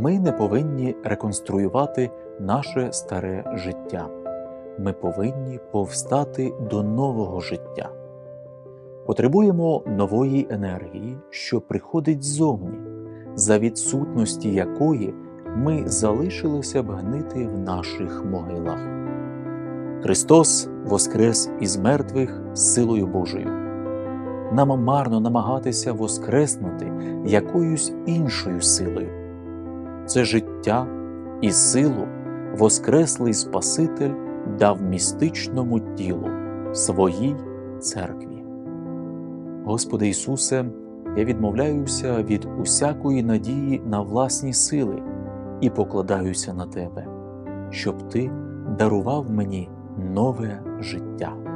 Ми не повинні реконструювати наше старе життя. Ми повинні повстати до нового життя. Потребуємо нової енергії, що приходить ззовні, за відсутності якої ми залишилися б гнити в наших могилах. Христос воскрес із мертвих силою Божою. Нам марно намагатися воскреснути якоюсь іншою силою. Це життя і силу Воскреслий Спаситель дав містичному тілу своїй церкві. Господи Ісусе, я відмовляюся від усякої надії на власні сили і покладаюся на Тебе, щоб Ти дарував мені нове життя.